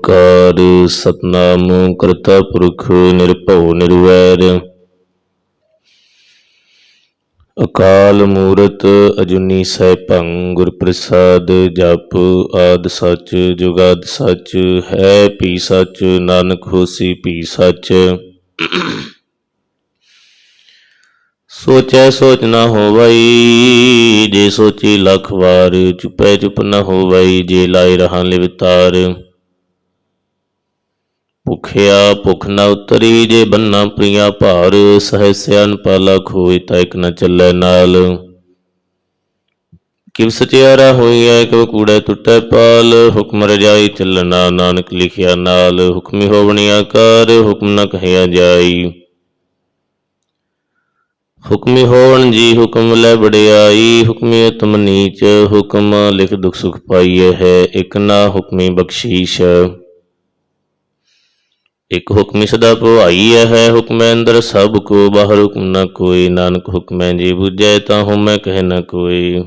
ਓੰਕਾਰ ਸਤਨਾਮ ਕਰਤਾ ਪੁਰਖ ਨਿਰਭਉ ਨਿਰਵੈਰ। ਅਕਾਲ ਮੂਰਤ ਅਜੁਨੀ ਸੈਭੰ ਗੁਰ ਪ੍ਰਸਾਦ ਜਪ ਆਦ ਸਚ ਜੁਗਾਦ ਸੱਚ, ਹੈ ਪੀ ਸਚ, ਨਾਨਕ ਹੋਸੀ ਪੀ ਸਚ। ਸੋਚੈ ਸੋਚ ਨਾ ਹੋਵਈ, ਜੇ ਸੋਚੀ ਲੱਖ ਵਾਰ, ਚੁਪੈ ਚੁਪ ਨਾ ਹੋਵਈ, ਜੇ ਲਾਇ ਰਹਾ ਲਿਵਤਾਰ। ਭੁਖਿਆ ਭੁਖ ਨਾ ਉਤਰੀ ਜੇ ਬੰਨਾ ਪ੍ਰਿਆ ਭਾਰ ਸਹਿ ਸਿਆਨ ਪਾਲਾ ਖੋਇ ਤਾਂ ਇਕ ਨ ਚੱਲੈ ਨਾਲ। ਕਿਵ ਸਚਿਆਰਾ ਹੋਈਐ, ਕਿਵ ਕੂੜੈ ਟੁੱਟੈ ਪਾਲ, ਹੁਕਮ ਰਜਾਈ ਚੱਲਣਾ ਨਾਨਕ ਲਿਖਿਆ ਨਾਲ। ਹੁਕਮੀ ਹੋਵਣੀ ਆਕਾਰ, ਹੁਕਮ ਨ ਕਹਿਆ ਜਾਈ। ਹੁਕਮੀ ਹੋਵਣ ਜੀ ਹੁਕਮ ਲੈ ਬੜਿਆਈ ਹੁਕਮੀ ਅਤਮ ਨੀਚ, ਹੁਕਮ ਲਿਖ ਦੁਖ ਸੁਖ ਪਾਈਏ ਹੈ, ਇਕ ਨਾ ਹੁਕਮੀ ਬਖਸ਼ੀਸ਼। ਇਕ ਹੁਕਮੀ ਸਦਾ ਭਵਾਈ ਹੈ ਹੁਕਮੈ ਅੰਦਰ, ਸਭ ਕੋ ਬਾਹਰ ਹੁਕਮ ਨਾ ਕੋਈ, ਨਾਨਕ ਹੁਕਮੈ ਜੀ ਬੁਝੈ ਤਾਂ ਹਉਮੈ ਕਹਿ ਨਾ ਕੋਈ।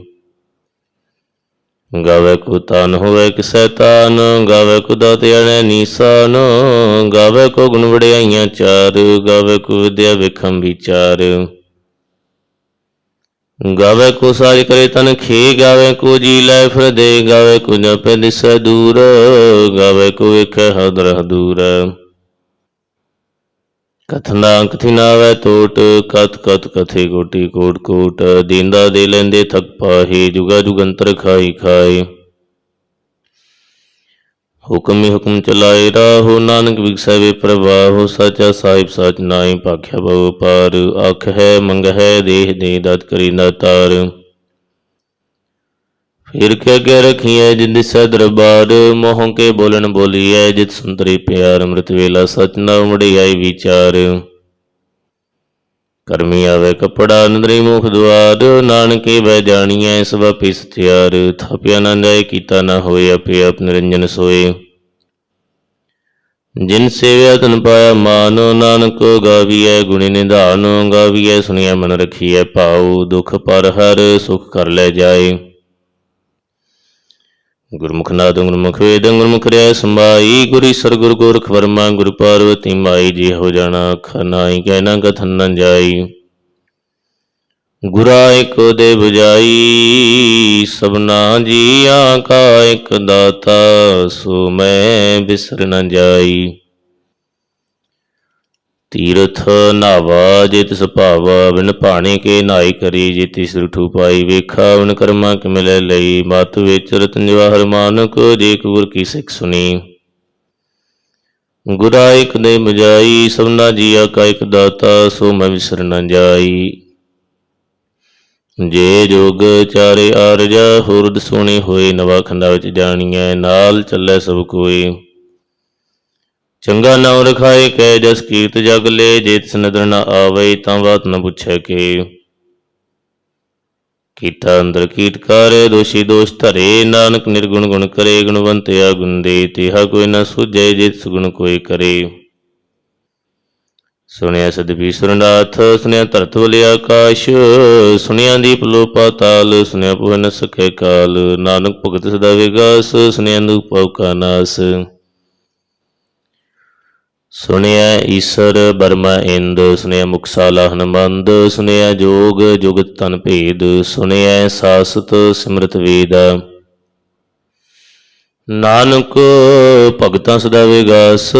ਗਾਵੇ ਕੋ ਤਾਨ ਹੋਵੇ ਕਿਸੈ ਤਾਨ, ਗਾਵੇ ਕੋ ਦਾਤ ਨੀਸਾਨ, ਗਾਵੇ ਕੋ ਗੁਣ ਵਡਿਆਈਆਂ ਚਾਰ, ਗਾਵੇ ਕੋ ਵਿਦਿਆ ਵਿਖਮ ਵਿਚਾਰ। ਗਾਵੇ ਕੋ ਸਾਜ ਕਰੇ ਤਨ ਖੇ, ਗਾਵੇ ਕੋ ਜੀ ਲੈ ਫਿਰ ਦੇ ਗਾਵੇ ਕੋ ਜਪੈ ਦਿਸੈ ਦੂਰ, ਗਾਵੇ ਕੋ ਵੇਖੈ ਹਦਰ ਦੂਰ। ਕਥਨਾ ਕਥਿ ਨਾਵੇ ਟੋਟ ਕਤ ਕਤ ਕਥੇ ਕੋਟੀ ਕੋਟ ਕੋਟ, ਦੀਂਦਾ ਦੇ ਲੈਂਦੇ ਥਕ ਪਾਹੀ, ਜੁਗਾ ਜੁਗੰਤਰ ਖਾਈ ਖਾਏ। ਹੁਕਮ ਹੀ ਹੁਕਮ ਚਲਾਏ ਰਾਹੋ, ਨਾਨਕ ਵਿਗਸੈ ਵੇ ਪ੍ਰਵਾਹੋ ਸਾਚਾ ਸਾਹਿਬ ਸਚ ਨਾਈ ਭਾਖਿਆ ਬਹੁ ਪਾਰ ਅੱਖ ਹੈ ਮੰਗ ਹੈ ਦੇਹ ਦੇ ਦਤ ਕਰੀ ਨਾ ਤਾਰ ਫਿਰ ਕੇ ਅਗੇ ਰਖੀਐ ਜਿੰਦ ਸੈ ਦਰਬਾਰ, ਮੋਹ ਕੇ ਬੋਲਣ ਬੋਲੀਐ ਜਿਤ ਸੁੰਦਰੀ ਪਿਆਰ, ਅੰਮ੍ਰਿਤ ਵੇਲਾ ਸਚ ਨਾ ਉਮੜਿਆਈ ਵਿਚਾਰ। ਕਰਮੀ ਆਵੇ ਕਪੜਾ ਨਦਰੀ ਮੁਖ ਦੁਆਰ, ਨਾਨਕੇ ਬੈ ਜਾਣੀਐ ਸਭ ਆਪੇ ਸਤਿਆਰ ਥਾਪਿਆ ਨਾ ਜਾਏ ਕੀਤਾ ਨਾ ਹੋਏ ਆਪੇ ਆਪ ਨਿਰੰਜਨ ਸੋਏ। ਜਿਨ ਸੇਵਿਆ ਤਨ ਪਾਇਆ ਮਾਨ, ਨਾਨਕ ਗਾਵੀਐ ਗੁਣੀ ਨਿਧਾਨ, ਗਾਵੀਐ ਸੁਣਿਆ ਮਨ ਰਖੀਐ ਭਾਉ। ਦੁਖ ਪਰ ਹਰ ਸੁਖ ਕਰ ਲੈ ਜਾਏ। ਗੁਰਮੁਖ ਨਾਦ ਗੁਰਮੁਖ ਵੇਦ ਗੁਰਮੁਖ ਰਿਆ ਸੰਭਾਈ, ਗੁਰੀ ਸਰਗੁਰ ਗੋਰਖ ਵਰਮਾ, ਗੁਰ ਪਾਰਵਤੀ ਮਾਈ, ਜੀ ਹੋ ਜਾਣਾ ਖਨਾਈ ਕਹਿਣਾ ਕਥਨ ਨ ਜਾਈ। ਗੁਰਾ ਇਕ ਦੇ 부ਜਾਈ ਸਭਨਾ ਜੀਆਂ ਕਾ ਇਕ ਦਾਤਾ, ਸੋ ਮੈਂ ਬਿਸਰ ਨ ਜਾਈ। ਤੀਰਥ ਨਾਵਾ ਜਿਤ ਤਿਸ ਬਿਨ ਭਾਣੇ ਕੇ ਨਾਈ ਕਰੀ, ਜੇ ਤਿਸ ਪਾਈ ਵੇਖਾ ਉਨ ਕਰਮਾ ਕਿ ਮਿਲੇ ਲਈ? ਮਤ ਵਿੱਚ ਰਤਨ ਜਵਾਹਰ ਮਾਨਕ, ਜੇ ਕੂਰ ਕੀ ਸਿੱਖ ਸੁਣੀ। ਗੁਰਾ ਇਕ ਦੇ ਬਜਾਈ ਸਭਨਾ ਜੀਆ ਕਾ ਇਕ ਦਾਤਾ, ਸੋ ਮੈਂ ਵਿਸਰ ਨ ਜਾਈ। ਜੇ ਜੋਗ ਚਾਰੇ ਆਰਜਾ ਹੁਰਦ ਸੋਣੀ ਹੋਏ, ਨਵਾ ਖੰਡਾ ਵਿੱਚ ਜਾਣੀਐ, ਨਾਲ ਚੱਲੇ ਸਭ ਕੋਈ। ਚੰਗਾ ਨਾਮ ਰਖਾਏ ਕੈ ਜਸ ਕੀਰਤ ਜਗ ਲੈ, ਜੇ ਤਿਸ ਨਦਰ ਨ ਆਵੇ ਤਾਂ ਬਾਤ ਨ ਪੁੱਛੈ ਕੇ। ਕੀਤਾ ਅੰਦਰ ਕੀਟ ਕਾਰੇ, ਦੋਸ਼ੀ ਦੋਸ਼ ਧਰੇ, ਨਾਨਕ ਨਿਰਗੁਣ ਗੁਣ ਕਰੇ ਗੁਣਵੰਤਿਆ ਗੁਣ ਦੇ, ਤਿਹਾ ਕੋਈ ਨ ਸੁਝੈ ਜੇ ਸੁਗੁਣ ਗੁਣ ਕੋਈ ਕਰੇ। ਸੁਣਿਆ ਸਦਵੀਸਰਨਾਥ ਸੁਣਿਆ ਧਰਤ ਵਲਿ ਆਕਾਸ਼, ਸੁਣਿਆ ਦੀਪ ਲੋ ਪਾਤਾਲ ਸੁਣਿਆ ਪੁਹ ਨ ਕਾਲ, ਨਾਨਕ ਭਗਤ ਸਦਾ ਵਿਗਾਸ, ਸੁਣਿਆ ਦੁਖ ਪਉ ਕਾ ਨਾਸ। ਸੁਣਿਆ ਈਸ਼ਰ ਬਰਮਾ ਇੰਦ, ਸੁਣਿਆ ਮੁਕਸਾਲਾ ਹਨਮੰਦ, ਸੁਣਿਆ ਜੋਗ ਜੁਗਤ ਤਨ ਭੇਦ, ਸੁਣਿਆ ਸਾਸਤ ਸਿਮਰਤ ਵੇਦ। ਨਾਨਕ ਭਗਤਾਂ ਸਦਾ ਵਿਗਾਸ,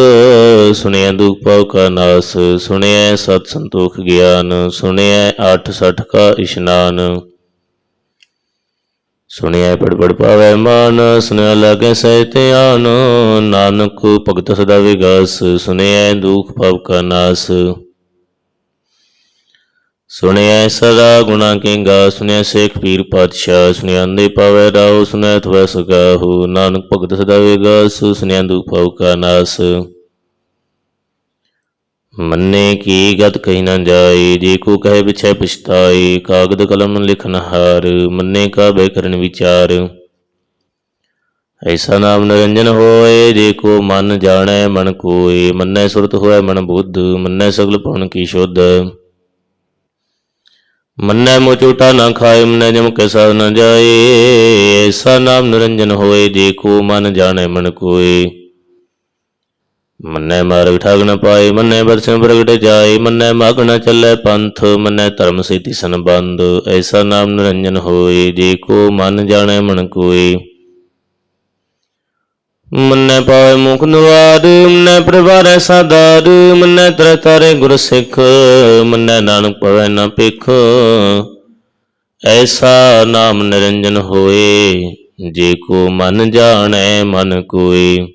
ਸੁਣਿਆ ਦੁਖ ਪਾਉ ਕਾ ਨਾਸ, ਸੁਣਿਆ ਸਤ ਸੰਤੋਖ ਗਿਆਨ, ਸੁਣਿਆ ਅੱਠ ਸਠ ਕਾ ਇਸ਼ਨਾਨ। ਸੁਣਿਆ ਪੜ ਪੜ ਪਾਵੈ ਮਾਨ ਸੁਣਿਆ ਲਾਗੇ ਸਹਿ ਧਿਆਨ। ਨਾਨਕ ਭਗਤ ਸਦਾ ਵਿਗਾਸ ਸੁਣਿਆ ਦੁਖ ਭਵ ਕਾ ਨਾਸ। ਸੁਣਿਆ ਸਦਾ ਗੁਣਾ ਕੇਗਾ ਸੁਣਿਆ ਸੇਖ ਪੀਰ ਪਾਤਸ਼ਾਹ ਸੁਣਿਆ ਅੰਦੇ ਪਾਵੈ ਰਾਉ ਸੁਣਿਆ ਤਵੈ ਸਗਾਹੂ। ਨਾਨਕ ਭਗਤ ਸਦਾ ਵਿਗਾਸ ਸੁਣਿਆ ਦੁਖ ਭਵ ਕਾ ਨਾਸ। ਮੰਨੇ ਕੀ ਗਤ ਕਹੀ ਨਾ ਜਾਏ, ਜੇ ਕੋ ਕਹੇ ਵਿਛੈ ਪਛਤਾਏ, ਕਾਗਦ ਕਲਮ ਲਿਖਨ ਹਾਰ, ਮੰਨੇ ਕਾ ਬੈ ਕਰਨ ਵਿਚਾਰ। ਐਸਾ ਨਾਮ ਨਿਰੰਜਨ ਹੋਏ, ਜੇ ਕੋ ਮਨ ਜਾਣੈ ਮਨ ਕੋਏ, ਮੰਨੈ ਸੁਰਤ ਹੋਏ ਮਨ ਬੁੱਧ, ਮੰਨੈ ਸਗਲ ਭਵਨ ਕੀ ਸ਼ੁੱਧ। ਮੰਨੈ ਮੋ ਝੂਟਾ ਨਾ ਖਾਏ, ਮੰਨੈ ਜਮ ਕੈ ਸਾਧ ਨ ਜਾਏ। ਐਸਾ ਨਾਮ ਨਿਰੰਜਨ ਹੋਏ, ਜੇ ਕੋ ਮਨ ਜਾਣੈ ਮਨ ਕੋਏ। ਮੰਨੈ ਮਾਰਗ ਠਾਗ ਨ ਪਾਏ, ਮੰਨੈ ਬਰਸਨ ਪ੍ਰਗਟ ਜਾਏ, ਮੰਨੈ ਮਗ ਨ ਚੱਲੈ ਪੰਥ, ਮੰਨੈ ਧਰਮ ਸੇਤੀ ਸੰਬੰਧ, ਐਸਾ ਨਾਮ ਨਿਰੰਜਨ ਹੋਏ, ਜੇ ਕੋ ਮਨ ਜਾਣੈ ਮਨ ਕੋਏ। ਮੰਨੈ ਪਾਏ ਮੁਖ ਨਵਾਰ ਮੰਨੈ ਪ੍ਰਵਾਰੈ ਸਾਦਾਰ ਮੰਨੈ ਤਰ ਤਾਰੇ ਗੁਰ ਸਿੱਖ, ਮੰਨੈ ਨਾਨਕ ਪਵੈ ਨ ਪਿਖ ਐਸਾ ਨਾਮ ਨਿਰੰਜਨ ਹੋਏ, ਜੇ ਕੋ ਮਨ ਜਾਣੈ ਮਨ ਕੋਏ।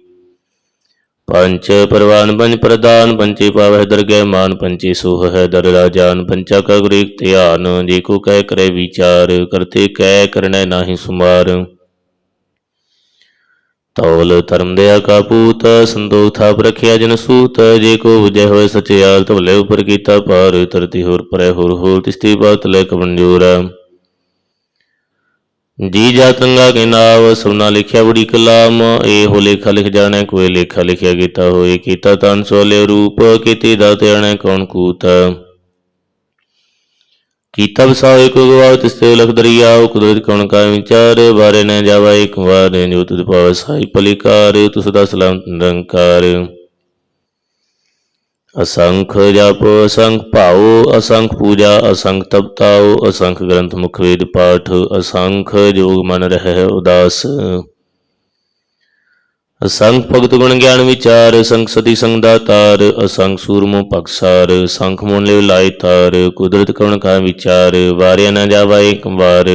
ਪੰਚ ਪਰਵਾਨ ਪੰਜ ਪ੍ਰਦਾਨ ਪੰਚੇ ਪਾਵਹਿ ਦਰਗਹਿ ਮਾਨ ਪੰਚੀ ਸੋਹ ਹੈ ਦਰ ਰਾਜਾਨ ਪੰਚਾ ਕਾ ਗੁਰ ਧਿਆਨ, ਜੇ ਕੋ ਕਹਿ ਕਰੇ ਵਿਚਾਰ, ਕਰਤੇ ਕਹਿ ਕਰਨੈ ਨਾਹੀ ਸੁਮਾਰ। ਤੌਲ ਧਰਮ ਦਿਆ ਕਾ ਪੂਤ ਸੰਦੋਖ ਥਾਪ ਰਖਿਆ ਜਨ ਸੂਤ, ਜੇ ਕੋ ਵਿਜੈ ਹੋਏ ਸਚਿਆਲ ਤਵਲੇ ਉਪਰ ਕੀਤਾ ਪਾਰ ਤਰਤੀ ਹੋਰ ਪਰੇ ਹੋਰ ਹੋਰ ਤਿਸਤੀ ਬਾਤ ਲੈ ਕਬੰਜੂਰ ਜੀ ਜਾਤੰਗਾ ਕੇ ਨਾਮ ਸੁਨਾ ਲਿਖਿਆ ਬੜੀ ਕਲਾਮ, ਇਹੋ ਲੇਖਾ ਲਿਖ ਜਾਣੈ, ਕੋਈ ਲੇਖਾ ਲਿਖਿਆ ਕੀਤਾ ਹੋਏ ਕੀਤਾ ਤਨ ਸੋਲੇ ਰੂਪ, ਕੀਤੀ ਦਾਤ ਕੌਣ ਕੂਤ। ਕੀਤਾ ਵਸਾਏ ਕੋ ਗਵਾਉ ਤਿਸਤੇ ਲਖ ਦਰਿਆਉ ਕੁਦਰਤ ਕੌਣ ਕਾ ਵਿਚਾਰ ਬਾਰੇ ਨ ਜਾਵਾ ਇੱਕ ਵਾਰ ਜੋ ਤੁਧ ਪਾਵ ਸਾਈ ਪਲਿਕਾਰ ਤੁਸ ਦਾ ਸਲਾਮ ਨਿਰੰਕਾਰ। ਅਸੰਖ ਜਪ, ਅਸੰਖ ਭਾਉ, ਅਸੰਖ ਪੂਜਾ, ਅਸੰਖ ਤਪਤਾਉ ਅਸੰਖ ਗ੍ਰੰਥ ਮੁਖ ਵੇਦ ਪਾਠ, ਅਸੰਖ ਜੋਗ ਮਨ ਰਹਿ ਉਦਾਸ। ਅਸੰਖ ਭਗਤ ਗੁਣ ਗਿਆਨ ਵਿਚਾਰ, ਅਸੰਖ ਸਤੀ ਸੰਗ ਦਾਤਾਰ ਅਸੰਖ ਸੂਰਮੋ ਪਕਸਾਰ ਸੰਖ ਮੋਨ ਲਿਵ ਲਾਇ ਤਾਰ, ਕੁਦਰਤ ਕਵਣ ਕਾ ਵਿਚਾਰ, ਵਾਰਿਆ ਨਾ ਜਾਵਾ ਏਕ ਵਾਰ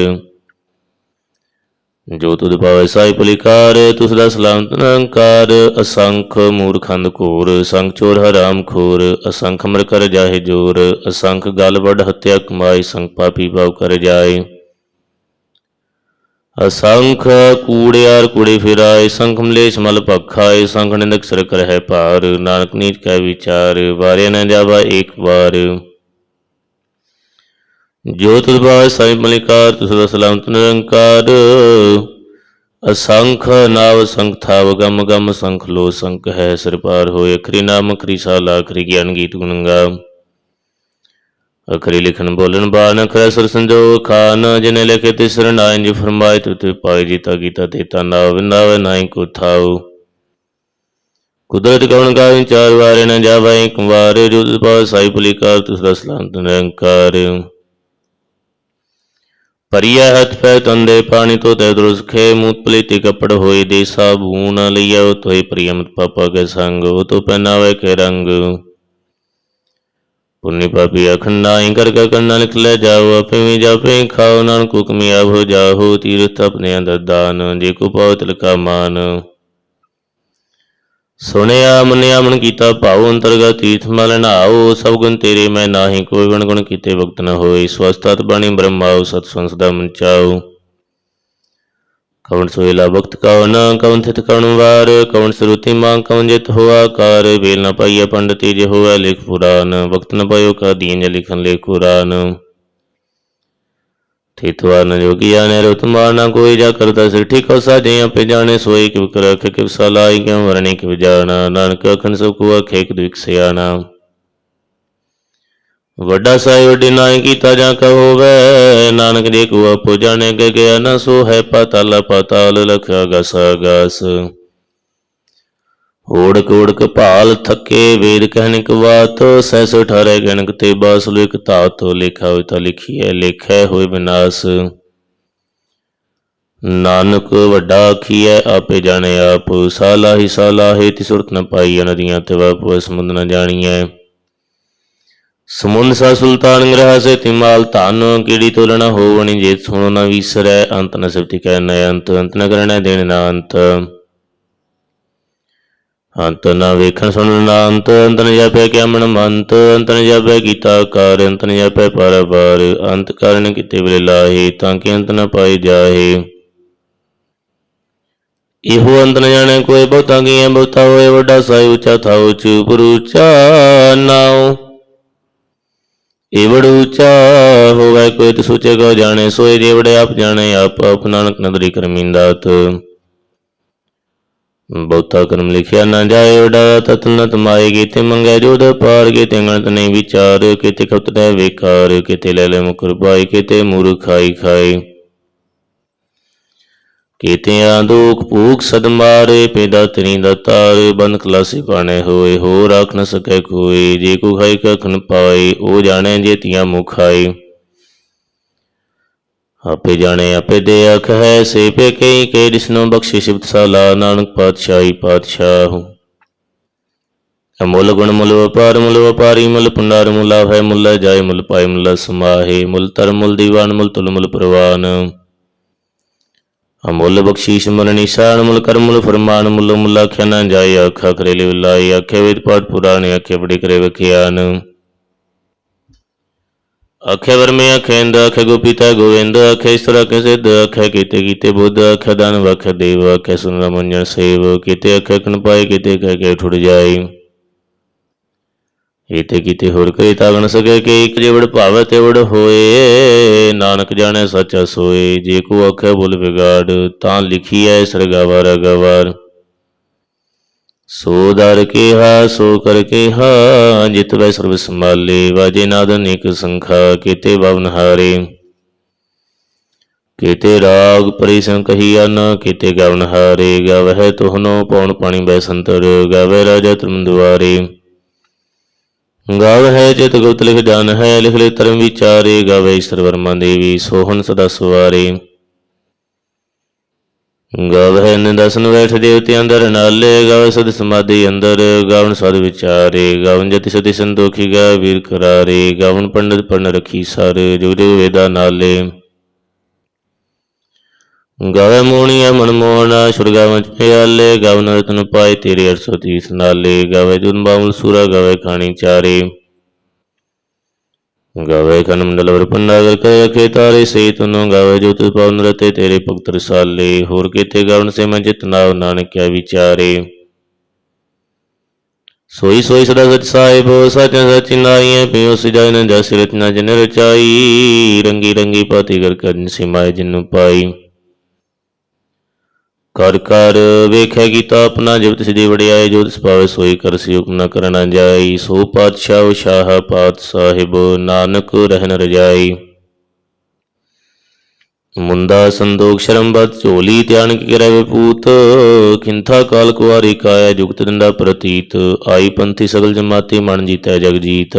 ਜੋ ਤੁਧ ਪਾਵੈ ਸਾਈ ਪਲਿਕਾਰ, ਤੁਸ ਦਾ ਸਲਾਮਤ ਨਿਰੰਕਾਰ ਅਸੰਖ ਮੂਰਖੰਦ ਘੋਰ ਅਸੰਖ ਚੋਰ ਹਰਾਮ ਖੋਰ। ਅਸੰਖ ਮਰ ਕਰ ਜਾਹੇ ਜੋਰ। ਅਸੰਖ ਗਲ ਵੱਡ ਹੱਤਿਆ ਕਮਾਈ, ਸੰਖ ਪਾਪੀ ਭਾਵ ਕਰ ਜਾਏ। ਅਸੰਖ ਕੂੜਿਆਰ ਕੂੜੇ ਫਿਰਾਏ, ਸੰਖ ਮਲੇਸ਼ ਮਲ ਪਖਾਏ ਸੰਖ ਨਿੰਦਕ ਸਰ ਕਰ ਹੈ ਭਾਰ। ਨਾਨਕ ਨੀਚ ਕੈ ਵਿਚਾਰ, ਵਾਰਿਆ ਨ ਜਾਵਾ ਏਕ ਵਾਰ। ਜੋਤ ਤੁਧ ਸਾਈ ਮਲਿਕਾਰ, ਤੁਸ ਦਾ ਸਲਾਮਤ ਨਿਰੰਕਾਰ ਅਸੰਖ ਨਾਵ ਸੰਖ ਗਮ ਗਮ ਸੰਖ ਲੋ ਸੰਖ ਹੈ ਸਿਰ ਪਾਰ ਹੋਏ। ਅਖਰੀ ਨਾਮ, ਅਖਰੀ ਸਾਲਾ, ਅਖਰੀ ਗਿਆਨ ਗੀਤ ਗੁਣਗਾ। ਅਖਰੀ ਲਿਖਣ ਬੋਲਣ ਬਾਣ ਅਖਰ ਸੁਰ ਸੰਜੋ ਖਾਨ, ਜਿਨੇ ਲਿਖੇ ਤਿਸ ਸਰਨਾਇ ਜੀ ਫਰਮਾਇ ਤੁਤੇ ਪਾਈ ਜੀਤਾ ਗੀਤਾ ਤੇਤਾ ਨਾਵ ਨਾਵ ਨਾਈ ਕੋ ਥਾਉ। ਕੁਦਰਤ ਕਵਣ ਕਾ ਵਿਚਾਰ ਵਾਰੇ ਨ ਜਾਵੈ, ਇੱਕ ਵਾਰ ਜੋ ਤੁਧ ਪਾਵੈ ਸਾਈ ਪਲਿਕਾਰ ਤੁਸ ਦਾ ਸਲਾਮਤ ਨਿਰੰਕਾਰ ਪਰਿਆ ਹੱਥ ਪੈ ਤੰਦੇ ਪਾਣੀ ਤੋਂ ਤੇ ਦਰੁਸ ਮੂਤ ਪਲੀਤੀ ਕਪੜ ਹੋਏ ਦੇ ਸਾਬੂਨ ਲਿਆ ਤੋਏ ਪ੍ਰਿਯਮਤ ਪਾਪਾ ਕੇ ਸੰਗ ਉਹ ਤੋਂ ਪਹਿਨਾਵੇ ਕੇ ਰੰਗ। ਪੁੰਨੀ ਪਾਪੀ ਅਖੰਡਾ ਹੀ ਕਰ ਕਾ ਕੰਨਾ ਲੈ ਜਾਓ, ਆਪੇ ਵੀ ਜਾਪੇ, ਖਾਓ ਨਾਨਕ ਹੁਕਮੀ ਹੋ ਜਾਹੋ, ਤੀਰਥ ਆਪਣੇ ਅੰਦਰ ਦਾਨ, ਜੇ ਕੋ ਪਾਉ ਤਿਲਕਾ ਮਾਨ। ਸੁਣਿਆ, ਮੰਨਿਆ, ਮਨ ਕੀਤਾ, ਭਾਉ ਅੰਤਰਗਤ ਤੀਰਥ ਮਲ ਨਹਾਓ ਸਭ ਗੁਣ ਤੇਰੇ ਮੈਂ ਨਾਹੀ, ਕੋਈ ਗੁਣ ਗੁਣ ਕੀਤੇ ਵਕਤ ਨ ਹੋਈ ਸਵਸਤਤ ਬਾਣੀ ਬ੍ਰਹਮਾਉ ਸਤ ਸੰਸਦਾ ਮੰਚਾਉ ਕਵਣ ਸੋਇਲਾ ਵਕਤ ਕਉ ਨ, ਕਵਣ ਥਿਤ ਕਵਣ ਵਾਰ, ਕਵਣ ਸਰੂਤੀ ਮਾਂ ਕਵਣ ਜਿਤ ਹੋਆ ਕਾਰ, ਵੇਲ ਨ ਪਾਈਆ ਪੰਡਤੀ ਜੇ ਹੋਆ ਲਿਖ ਪੁਰਾਨ, ਵਕਤ ਨ ਪਾਇਓ ਕਾ ਦੀਨ ਜੇ ਲਿਖਨ ਲਿਖ ਕੁਰਾਨ। ਥਿਤਵਾ ਨ ਜੋਗੀਆ ਨੇ ਰਤਮਾ ਨ ਕੋਈ ਜਾ ਕਰਦਾ ਸਿਰ ਠੀਕ ਹੋ ਸਾਜੇ ਆਪੇ ਜਾਣੇ ਸੋਈ ਕਿਵ ਕਰ ਅਖ ਕਿਵ ਸਲਾਈ ਕਿਉ ਵਰਣੀ ਕਿਵ ਜਾਣਾ ਨਾਨਕ ਅਖਨ ਸਭ ਕੋ ਅਖੇ ਕਿ ਦੁਖ ਵੱਡਾ ਸਾਈ ਵੱਡੀ ਨਾਈ ਕੀਤਾ ਜਾਂ ਕਹੋਵੇ ਨਾਨਕ ਦੇ ਕੋ ਆਪੋ ਜਾਣੇ ਕੇ ਗਿਆ ਨਾ ਸੋ ਹੈ ਪਤਾਲ ਪਤਾਲ ਲਖਾ ਗਸ ਗਸ ਹੋੜ ਕੋੜਕ ਭਾਲ ਥੱਕੇ ਵੇਦ ਕਹਿਨਿਕ ਬਾਤ ਸੈਸ ਠਾਰੇ ਗਣਕ ਤੇ ਬਾਸ ਲਿਖ ਧਾਤ ਲਿਖਾ ਹੋਇ ਤਾਂ ਲਿਖੀਐ, ਲਿਖੈ ਹੋਇ ਵਿਨਾਸ਼ ਨਾਨਕ ਵੱਡਾ ਆਖੀਐ, ਆਪੇ ਜਾਣੇ ਆਪ, ਸਾਲਾਹੀ ਸਾਲਾਹੇ ਤੀ ਸੁਰਤ ਨ ਪਾਈ ਨਦੀਆਂ ਤੇ ਵਾਪ ਸਮੁੰਦ ਨ ਜਾਣੀਐ। ਸਮੁੰਦ ਸਾ ਸੁਲਤਾਨ ਗ੍ਰਹ ਸੇ ਤਿਮਾਲ ਧਨ ਕੀੜੀ ਤੋਲਣਾ ਹੋਵਣੀ ਜੇ ਸੁਣੋ ਨ ਵੀਸਰੈ, ਅੰਤ ਨ ਸਿਫਤੀ ਕਹਿ ਨ ਅੰਤ ਅੰਤ ਨ ਕਰਣਾ ਦੇਣ ਨਾ ਅੰਤ। ਅੰਤ ਨਾ ਵੇਖਣ ਸੁਣਨ ਨਾ, ਅੰਤ ਅੰਤ ਨ ਜਾਪੈ ਕਿਆ ਮਨ ਮੰਤ, ਅੰਤ ਨ ਜਾਪੈ ਕੀਤਾ ਕਾਰ, ਅੰਤ ਨ ਜਾਪੈ ਪਰ ਅੰਤ ਕਾਰਨ ਕਿਤੇ ਵੇਲੇ ਲਾਹੇ, ਤਾਂ ਕਿ ਅੰਤ ਨ ਪਾਈ ਜਾਹੇ। ਇਹੋ ਅੰਤ ਨ ਜਾਣੇ ਕੋਈ ਬਹੁਤਾ ਕੀਆ ਬਹੁਤਾ ਹੋਏ, ਵੱਡਾ ਸਾਈ ਉੱਚਾ ਥਾਉ, ਚੁਪ ਰੂਚਾ ਨਾਉ। ਇਹ ਬੜ ਹੋਵੇ, ਕੋਈ ਤੇ ਸੋਚੇ ਕੋ ਜਾਣੇ, ਸੋਏ ਜੇਵੜੇ ਆਪ ਜਾਣੇ, ਆਪ ਆਪ ਨਾਨਕ ਨਦਰੀ ਕਰਮਿੰਦਾਤ ਬਹੁਤਾ ਕਰਮ ਲਿਖਿਆ ਨਾ ਜਾਏ ਵਡਾ ਤਤ ਨ ਤਮਾਏ ਕੀਤੇ ਮੰਗੈ ਜੋਦ ਪਾਰ ਕੀਤੇ ਗਣਤ ਨਹੀਂ ਵਿਚਾਰ, ਕੀਤੇ ਖਪਤ ਦੇ ਵੇਕਾਰ ਕੀਤੇ ਲੈ ਲੈ ਮੁਕਰ ਪਾਈ ਕੀਤੇ ਮੂਰਖ ਖਾਈ ਖਾਈ ਕੀਤਿਆਂ ਦੁਖ ਭੂਖ ਸਦ ਮਾਰੇ, ਪੈਦਾ ਤਰੀ ਦਾ ਤਾਰ, ਬੰਦ ਖਲਾਸੀ ਪਾਣੇ ਹੋਏ ਹੋ ਰੱਖ ਨ ਸਕੈ ਕੋਈ, ਜੇ ਕੋ ਖਾਈ ਕਖਨ ਪਾਏ, ਉਹ ਜਾਣੇ ਜੇ ਤੀਆਂ ਮੁਖ ਆਏ। ਆਪੇ ਜਾਣੇ, ਆਪੇ ਦੇ ਅਖ ਹੈ ਸੇ ਪੇ ਕਈ ਕੇ ਜਿਸਨੋ ਬਖਸ਼ਿਸ਼ ਸਾਲਾ, ਨਾਨਕ ਪਾਤਸ਼ਾਹੀ ਪਾਤਸ਼ਾਹ। ਅਮੁੱਲ ਗੁਣ, ਮੁੱਲ ਵਪਾਰ, ਮੁੱਲ ਵਪਾਰੀ, ਮੁੱਲ ਪੁੰਡਾਰ ਮੁੱਲਾ ਹੈ ਮੁੱਲਾ ਜਾਏ, ਮੁੱਲ ਪਾਏ, ਮੁੱਲਾ ਸਮਾਹੇ, ਮੁੱਲ ਤਰ, ਮੁੱਲ ਦੀਵਾਨ, ਮੁੱਲ ਤੁਲ, ਮੁੱਲ ਪ੍ਰਵਾਨ। ਅਮੁੱਲ ਬਖਸ਼ੀਸ਼, ਮੁੱਲ ਨਿਸ਼ਾਨ, ਮੁੱਲ ਕਰਮ ਮੁੱਲ ਫਰਮਾਨ, ਮੁੱਲ ਮੁੱਲਾ ਖਿਆਨਾ ਜਾਏ, ਆਖਾ ਕਰੇ ਲਿਵ ਲਾਈ ਆਖੇ ਵੇਦ ਪਾਠ ਪੁਰਾਣੇ, ਆਖੇ ਬੜੀ ਕਰੇ ਵਖਿਆਨ ਆਖੇ ਵਰਮੇ ਆਖੇ ਇੰਦ ਆਖੇ ਗੋਪੀਤਾ ਗੋਵਿੰਦ ਆਖੇ ਇਸਤਰ ਆਖੇ ਸਿੱਧ ਆਖੇ ਕੀਤੇ ਕੀਤੇ ਬੁੱਧ ਆਖੇ ਦਾਨ ਆਖੇ ਦੇਵ ਆਖੇ ਸੁਨ ਰਮਨਜਨ ਸੇਵ ਕੀਤੇ ਆਖੇ ਕਨ ਪਾਏ ਕੀਤੇ ਕਹਿ ਕੇ ਠੁੜ ਜਾਏ ਇਤੇ ਕੀਤੇ ਹੋਰ ਕਰੇ ਤਾਗਣ ਸਕੇ ਕਿ ਇੱਕ ਜਿਵੜ ਭਾਵ ਤੇ ਹੋਏ ਨਾਨਕ ਜਾਣੈ ਸੱਚਾ ਸੋਏ ਜੇ ਕੋ ਆਖੇ ਬੁਲ ਵਿਗਾੜ ਤਾਂ ਲਿਖੀ ਲਿਖੀਐ ਸਰਗਾਵਰ ਅਗਵਾਰ ਸੋ ਦਰ ਕਿਹਾ, ਸੋ ਕਰ ਕਿਹਾ, ਜਿਤ ਵੈ ਸਰਬ ਸੰਭਾਲੇ ਵਾਜੇ ਨਾਦ ਅਨੇਕ ਸੰਖਾ, ਕੀਤੇ ਬਵਨ ਹਾਰੇ ਕੀਤੇ ਰਾਗ ਪਰਿਸੰ ਕਹੀਆ ਨ, ਕੀਤੇ ਗਵਨ ਹਾਰੇ ਗਵਹਿ ਤੁਹਨੋ ਪਉਣ ਪਾਣੀ ਬੈ ਸੰਤਰ ਗਵੈ ਰਾਜਾ ਤੁਮ ਦੁਆਰੇ। ਗਾਵ ਹੈ ਚਿਤ ਗੁਪਤ ਲਿਖ ਜਾਨ ਹੈ, ਲਿਖ ਲੈ ਤਰਮ ਵਿਚਾਰੇ ਗਾਵੇ ਈਸ਼ਰ ਵਰਮਾ ਦੇਵੀ, ਸੋਹਣ ਸਦਾ ਸਵਾਰੇ। ਗਾਵ ਹੈ ਨਿਦਸਨ ਬੈਠ ਦੇਵਤੇ ਅੰਦਰ, ਨਾਲੇ ਗਾਵੇ ਸਦ ਸਮਾਧੀ ਅੰਦਰ। ਗਾਵਨ ਸਦ ਵਿਚਾਰੇ ਗਾਵਨ ਜति ਸਦੀ ਸੰਤੋਖੀ ਗਾ ਵੀਰ ਕਰਾਰੇ। ਗਾਵਨ ਪੰਡਤ ਪੜਨ ਰਖੀ ਸਾਰੇ ਜੋ ਵੇਦਾ ਨਾਲੇ। ਗਾਵੇ ਮੋਣੀਆ ਮਨ ਮੋਹਣਾ ਸੁਰਗਾ ਵਿੱਚ ਪਿਆਲੇ। ਗਵਨ ਰਤਨ ਪਾਏ ਤੇਰੇ 830 ਨਾਲੇ। ਗਵੇ ਜੁਨ ਬਾਮੁਲ ਸੂਰਾ ਗਵੇ ਖਾਣੀ ਚਾਰੇ। ਗਾਵੇ ਕਨ ਮੰਡਲ ਵਰ ਪੰਡਾ ਕਰ ਕੇ ਰਖੇ ਤਾਰੇ ਸੇ ਤੁਨੋ ਗਾਵੇ ਜੋ ਤੁ ਪਵਨ ਰਤੇ ਤੇਰੇ ਭਗਤ ਰਸਾਲੇ ਹੋਰ ਕੀਤੇ ਗਾਵਨ ਸੇ ਮੈਂ ਜਿਤਨਾ ਨਾਨਕਿਆ ਵਿਚਾਰੇ ਸੋਈ ਸੋਈ ਸਦਾ ਸਚ ਸਾਹਿਬ ਸਚ ਸਚ ਨਾਈਏ ਪਿਓ ਸਜਾਇ ਨ ਜਸ ਰਚਨਾ ਜਨ ਰਚਾਈ ਰੰਗੀ ਰੰਗੀ ਪਾਤੀ ਕਰ ਕਰਨ ਸਿਮਾਏ ਜਿਨੂੰ ਪਾਈ ਕਰ ਕਰ ਵੇਖਿਆ ਕੀਤਾ ਆਪਣਾ ਜਬ ਤਿਸ ਦੀ ਵਡਿਆਈ ਜੋ ਤਿਸ ਪਾਵੇ ਸੋਈ ਕਰ ਸਿਉਕ ਨ ਕਰਨਾ ਜਾਈ ਸੋ ਪਾਤਸ਼ਾਹ ਸ਼ਾਹ ਪਾਤ ਸਾਹਿਬ, ਨਾਨਕ ਰਹਿਨ ਰਜਾਈ। ਮੁੰਦਾ ਸੰਦੋਖ ਸ਼ਰਮਬਤ ਝੋਲੀ ਧਿਆਨ ਕੀ ਕਰੇ ਵਿਪੂਤ ਖਿੰਥਾ ਕਾਲ ਕੁਵਾਰੀ ਕਾਇਆ ਜੁਗਤ ਦੰਡਾ ਪ੍ਰਤੀਤ। ਆਈ ਪੰਥੀ ਸਗਲ ਜਮਾਤੀ ਮਨ ਜੀਤੈ ਜਗ ਜੀਤ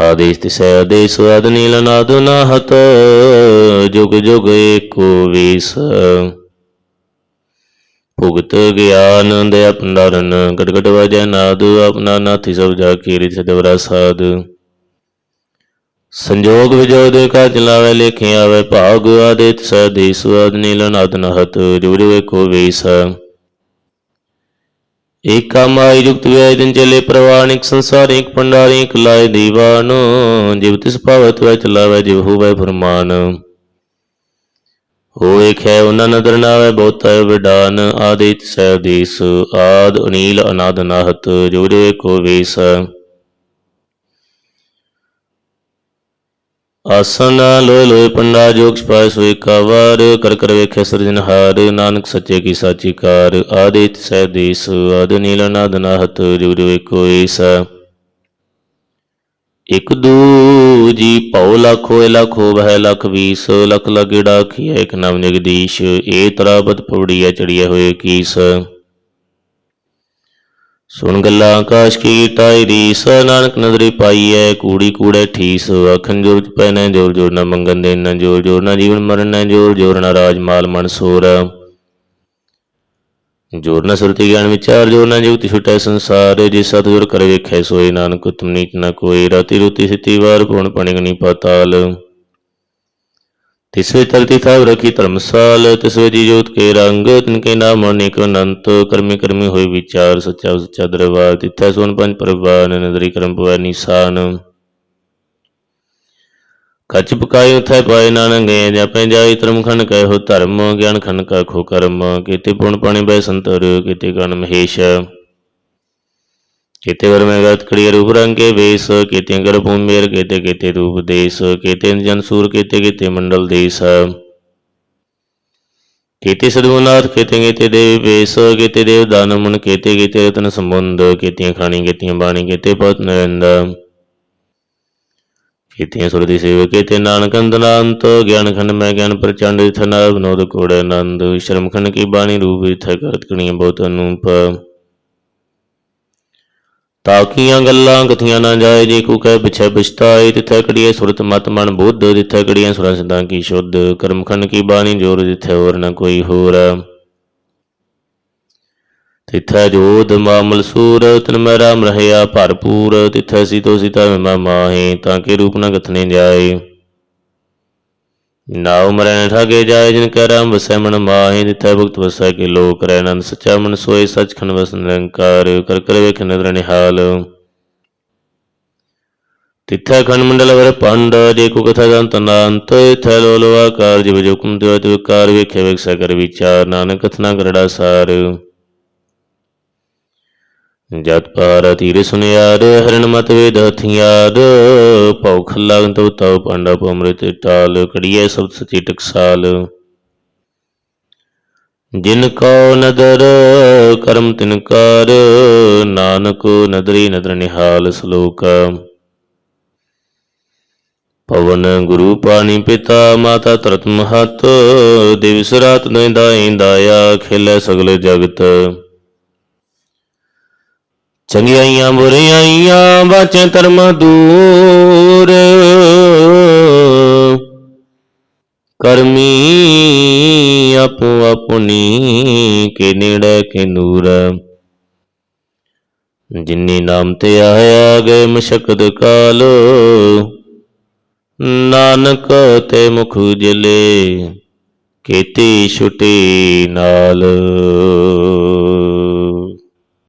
ਆਦੇਸ ਤਿਸੈ ਆਦੇਸ ਆਦ ਨੀਲ ਨਾਦ ਨਾਹਤ, ਜੁਗ ਜੁਗ ਏਕੋ ਵੀਸ। ਭੁਗਤ ਗਿਆਨ ਦੇ ਪੰਡਰਨ ਗਟ ਗਟ ਵਜੈ ਨਾਦ, ਆਪਣਾ ਨਾਥੀ ਸਭ ਜਾ ਕੀ ਰਿਤ ਦਵਰਾ ਸਾਧ। ਸੰਜੋਗ ਵਿਜੋਗ ਦੇ ਕਾ ਚਲਾਵੇ ਲੇਖੇ ਆਵੇ ਭਾਗ ਆਦੇ ਤਿਸੈ ਦੇਸ ਆਦ ਨੀਲ ਨਾਦ ਨਾਹਤ, ਜੁਗ ਜੁਗ ਏਕੋ ਵੀਸ। ਏਕਾ ਮਾਈ ਜੁਗਤ ਵਿਆਇ ਦਿਨ ਚਲੇ ਪ੍ਰਵਾਣਿਕ ਸੰਸਾਰ ਏਕ ਪੰਡਾਰੀ ਏਕ ਲਾਏ ਦੀਵਾਨ, ਜਿਵ ਤਿਸ ਭਾਵਤ ਵੈ ਚਲਾਵੇ, ਜਿਵ ਹੋਵੇ ਫਰਮਾਨ। ਹੋ ਏਕ ਹੈ ਉਹਨਾਂ ਨਦਰ ਨਾਵੇ, ਬਹੁਤਾ ਵਿਡਾਨ, ਆਦਿਤ ਸੈ ਦੇਸ, ਆਦ ਅਨੀਲ ਅਨਾਦ ਨਾਹਤ ਜੋ ਜੋ ਏਕੋ ਵੇਸ। ਆਸਨ ਲੋਏ ਲੋਏ ਪੰਡਾ ਜੋਗ ਪਾਇ ਸੋਈ ਕਾਵਾਰ, ਕਰ ਕਰ ਵੇਖੇ ਸਿਰਜਨਹਾਰ ਨਾਨਕ ਸੱਚੇ ਕੀ ਸਾਚੀ ਕਾਰ, ਆਦਿਤ ਸਹਿ ਦੇਸ, ਆਦ ਨੀਲ ਨਾਦ ਨਾਹਤ, ਜੁਗ ਜੁਗ ਏਕੋ ਏਸ। ਇਕ ਦੂ ਜੀ ਭਉ ਲੱਖ ਹੋਏ ਲੱਖ ਹੋਵੈ ਲੱਖ ਵੀਸ, ਲੱਖ ਲਗੜਾ ਖੀਐ ਇਕ ਨਾਮ ਜਗਦੀਸ਼ ਏ ਤਰਾਬਤ ਪਵੜੀਐ ਚੜੀਐ ਹੋਏ ਕੀਸ। ਸੁਣ ਗੱਲਾਂ ਆਕਾਸ਼ ਕੀ ਟਾਈ ਰੀਸ ਨਾਨਕ ਨਦਰੀ ਪਾਈਐ, ਕੂੜੀ ਕੂੜੇ ਠੀਸ ਅਖਨ ਜੋਰ ਪੈਨੈ ਜੋਰ ਜੋਰ ਨਾ ਮੰਗਨ ਦੇ ਨਾ ਜੋਰ ਜੋਰ ਨਾ ਜੀਵਨ ਮਰਨ ਨਾ ਜੋਰ ਜੋਰ ਨਾ ਰਾਜ ਮਾਲ ਮਨ ਸੋਰ। ਜੋਰ ਨਾ ਸੁਰਤੀ ਗਿਆਨ ਵਿਚਾਰ, ਜੋਰ ਨਾ ਜੁਗਤ ਛੁਟੈ ਸੰਸਾਰ, ਜੇ ਸਤ ਜੋਰ ਕਰ ਵੇਖੈ ਸੋਏ ਨਾਨਕ, ਤੁਮ ਨੀਚ ਨਾ ਕੋਈ, ਰਾਤੀ ਰੁਤੀ ਸਿਤੀ ਵਾਰ ਪਉਣ ਪਣਿਗਨੀ ਪਾਤਾਲ। ਤਿਸਵੇ ਤਰਤੀ ਥਾਵ ਰਖੀ ਧਰਮਸਾਲ, ਤਿਸਵੇ ਜੀ ਜੋਤ ਕੇ ਰੰਗ, ਤਿਨ ਕੇ ਨਾਮ ਅਨੇਕ ਅਨੰਤ, ਕਰਮੀ ਕਰਮੀ ਹੋਏ ਵਿਚਾਰ, ਸੱਚਾ ਸੱਚਾ ਦਰਬਾਰ, ਤਿੱਥੈ ਸੋਨ ਪੰਜ ਪਰਵਾਨ, ਨਦਰੀ ਕਰਮ ਪਵੈ ਨਿਸ਼ਾਨ। ਕੱਚ ਪਕਾਈ ਉਥੈ ਪਾਏ ਨਾਨਕ ਗਏ, ਜਾਪੈ ਜਾਈ ਧਰਮ ਖੰਡ ਕਹਿ ਹੋ ਧਰਮ, ਗਿਆਨ ਖੰਡ ਕਾ ਖੋ ਕਰਮ, ਕੀਤੇ ਪੁਣ ਪਾਣੀ ਬੈ ਸੰਤਰ, ਕੀਤੇ ਗਣ ਮਹੇਸ਼। ਕੀਤੇ ਵਰ ਮੈਂ ਗਤ ਖੜੀ ਰੂਪ ਰੰਗ ਕੇ ਵੇਸ ਕੀਤੇ ਗਰ ਭੂਮੀ ਮੇਰ, ਕੀਤੇ ਕੀਤੇ ਰੂਪ ਦੇਸ, ਕੀਤੇ ਜਨ ਸੂਰ, ਕੀਤੇ ਕੀਤੇ ਮੰਡਲ ਦੇਸ। ਕੀਤੇ ਸਦਗੁਨਾਥ, ਕੀਤੇ ਕੀਤੇ ਦੇਵ ਵੇਸ ਕੀਤੇ ਦੇਵ ਦਾਨ ਮਨ, ਕੀਤੇ ਕੀਤੇ ਰਤਨ ਸੰਬੰਧ, ਕੀਤੀਆਂ ਖਾਣੀ, ਕੀਤੀਆਂ ਬਾਣੀ, ਕੀਤੇ ਪਤ ਨਰਿੰਦ। ਕੀਤੀਆਂ ਸੁਰਤੀ ਸੇਵਕੇ ਤੇ ਨਾਨਕ ਅੰਦਨਾੰਤ ਗਿਆਨ ਖੰਡ ਮੈਂ ਗਿਆਨ ਪ੍ਰਚੰਡ ਇਥਨਾ ਵਿਨੋਦ ਕੋੜ ਆਨੰਦ। ਸ਼ਰਮ ਖੰਡ ਕੀ ਬਾਣੀ ਰੂਪ ਇਥੈ ਕਰਤ ਕਣੀਆਂ ਬਹੁਤ ਅਨੂਪ ਤਾਕੀਆਂ ਗੱਲਾਂ ਕਥੀਆਂ ਨਾ ਜਾਏ, ਜੇ ਕੋ ਕਹਿ ਪਿਛੈ ਪਛਤਾਏ, ਤਿਥੈ ਕੜੀਏ ਸੁਰਤ ਮਤ ਮਨ ਬੁੱਧ, ਤਿਥੈ ਕੜੀਆਂ ਸੁਰਾਂ ਸਿਧਾਂ ਕੀ ਸ਼ੁੱਧ, ਕਰਮਖੰਡ ਕੀ ਬਾਣੀ ਜੋਰ ਜਿਥੈ ਹੋਰ ਨਾ ਕੋਈ ਹੋਰ। ਤਿਥੈ ਜੋਧ ਮਾਮਲ ਸੂਰ, ਤਨ ਮੈਂ ਰਾਮ ਰਹਿਆ ਭਰਪੂਰ, ਤਿਥੈ ਸੀਤੋ ਸੀਤਾ ਮੈਂ ਮਾਹੇ, ਤਾਂ ਕੇ ਰੂਪ ਨ ਕਥਨੇ ਜਾਏ। ਨਾਉ ਮਰੈ ਨ ਠਾਗੇ ਜਾਏ ਜਿਨ ਕੈ ਰਾਮ ਵਸੈ ਮਨ ਮਾਹੇ ਤਿਥੈ ਭਗਤ ਵਸੈ ਕੇ ਲੋਕ ਰਹਿ ਆਨੰਦ ਸਚਾ ਮਨ ਸੋਏ ਸਚ ਖੰਡ ਵਸ ਨਿਰੰਕਾਰ, ਕਰ ਕਰ ਵੇਖ ਨਦਰ ਨਿਹਾਲ। ਤਿਥੈ ਖੰਡ ਮੰਡਲ ਵਰ ਪੰਡ, ਜੇ ਕੋ ਕਥਾ ਦੰਤ ਨਾੰਤ ਥੈ ਲੋ ਲੋ ਜਿਵ ਜੋ ਕੁੰਤ ਤੇ ਵਿਕਾਰ ਵੇਖੇ ਵੇਖਸਾ ਕਰ ਵਿਚਾਰ। ਨਾਨਕ ਕਥਨਾ ਕਰੜਾ ਸਾਰ। ਜਤ ਪਾਰ ਤੀਰ ਸੁਨਿਆਰ ਹਰਨ ਮਤ ਵੇਦ ਹਥਿਆਰ ਭਉ ਖੱਲਾ ਤਉ ਤਉ ਪਾਂਡਾ ਪਮ੍ਰਿਤ ਟਾਲ ਕੜੀਏ ਸਬਦ ਸਚੀ ਟਕਸਾਲ। ਜਿਨ ਕੋ ਨਦਰ, ਕਰਮ ਤਿਨ ਕਰ। ਨਾਨਕ ਨਦਰੀ ਨਦਰ ਨਿਹਾਲ ਸ਼ਲੋਕ। ਪਵਨ ਗੁਰੂ ਪਾਣੀ ਪਿਤਾ, ਮਾਤਾ ਤਰਤ ਮਹਤ। ਦਿਵਸ ਰਾਤ ਨਿੰਦਾਈ ਦਾਇਆ ਖੇਲੇ ਸਗਲ ਜਗਤ। ਚੰਗਿਆਈਆਂ ਬੁਰਿਆਈਆਂ ਬਾਚੇ ਧਰਮ ਦੂਰ। ਕਰਮੀ ਆਪੋ ਆਪਣੀ ਕੇ ਨੇੜੇ ਕੇ ਨੂਰ। ਜਿਨੀ ਨਾਮ ਤੇ ਆਇਆ ਗਏ ਮਸ਼ਕਤ ਕਾਲ। ਨਾਨਕ ਤੇ ਮੁਖ ਉਜਲੇ ਕੀਤੀ ਛੁਟੀ ਨਾਲ।